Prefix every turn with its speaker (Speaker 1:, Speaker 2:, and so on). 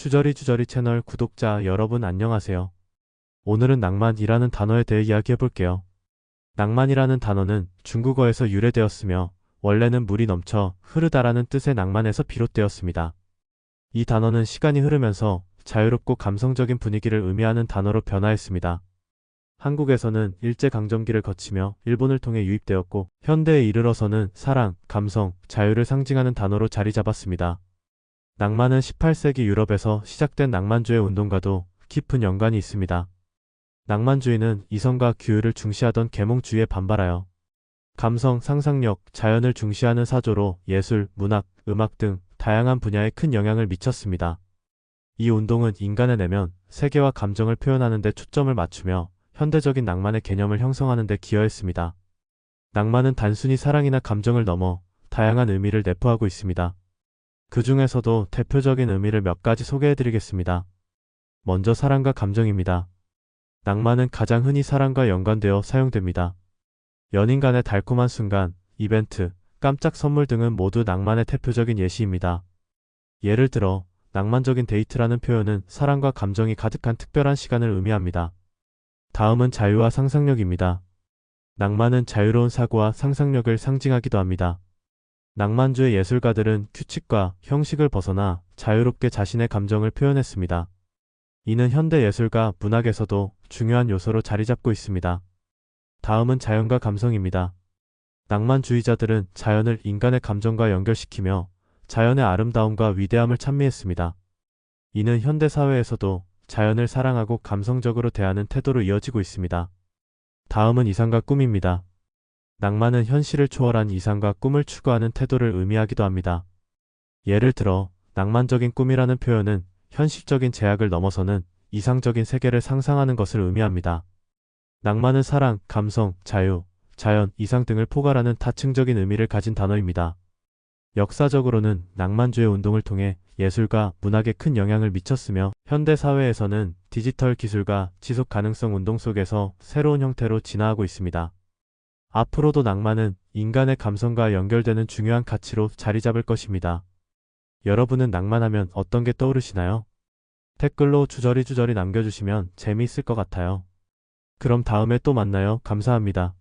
Speaker 1: 주저리 주저리 채널 구독자 여러분 안녕하세요. 오늘은 낭만이라는 단어에 대해 이야기해 볼게요. 낭만이라는 단어는 중국어에서 유래되었으며 원래는 물이 넘쳐 흐르다라는 뜻의 낭만에서 비롯되었습니다. 이 단어는 시간이 흐르면서 자유롭고 감성적인 분위기를 의미하는 단어로 변화했습니다. 한국에서는 일제강점기를 거치며 일본을 통해 유입되었고 현대에 이르러서는 사랑, 감성, 자유를 상징하는 단어로 자리 잡았습니다. 낭만은 18세기 유럽에서 시작된 낭만주의 운동과도 깊은 연관이 있습니다. 낭만주의는 이성과 규율을 중시하던 계몽주의에 반발하여 감성, 상상력, 자연을 중시하는 사조로 예술, 문학, 음악 등 다양한 분야에 큰 영향을 미쳤습니다. 이 운동은 인간의 내면, 세계와 감정을 표현하는 데 초점을 맞추며 현대적인 낭만의 개념을 형성하는 데 기여했습니다. 낭만은 단순히 사랑이나 감정을 넘어 다양한 의미를 내포하고 있습니다. 그 중에서도 대표적인 의미를 몇 가지 소개해드리겠습니다. 먼저 사랑과 감정입니다. 낭만은 가장 흔히 사랑과 연관되어 사용됩니다. 연인 간의 달콤한 순간, 이벤트, 깜짝 선물 등은 모두 낭만의 대표적인 예시입니다. 예를 들어, 낭만적인 데이트라는 표현은 사랑과 감정이 가득한 특별한 시간을 의미합니다. 다음은 자유와 상상력입니다. 낭만은 자유로운 사고와 상상력을 상징하기도 합니다. 낭만주의 예술가들은 규칙과 형식을 벗어나 자유롭게 자신의 감정을 표현했습니다. 이는 현대 예술과 문학에서도 중요한 요소로 자리 잡고 있습니다. 다음은 자연과 감성입니다. 낭만주의자들은 자연을 인간의 감정과 연결시키며 자연의 아름다움과 위대함을 찬미했습니다. 이는 현대 사회에서도 자연을 사랑하고 감성적으로 대하는 태도로 이어지고 있습니다. 다음은 이상과 꿈입니다. 낭만은 현실을 초월한 이상과 꿈을 추구하는 태도를 의미하기도 합니다. 예를 들어, 낭만적인 꿈이라는 표현은 현실적인 제약을 넘어서는 이상적인 세계를 상상하는 것을 의미합니다. 낭만은 사랑, 감성, 자유, 자연, 이상 등을 포괄하는 다층적인 의미를 가진 단어입니다. 역사적으로는 낭만주의 운동을 통해 예술과 문학에 큰 영향을 미쳤으며 현대 사회에서는 디지털 기술과 지속 가능성 운동 속에서 새로운 형태로 진화하고 있습니다. 앞으로도 낭만은 인간의 감성과 연결되는 중요한 가치로 자리 잡을 것입니다. 여러분은 낭만하면 어떤 게 떠오르시나요? 댓글로 주저리 주저리 남겨주시면 재미있을 것 같아요. 그럼 다음에 또 만나요. 감사합니다.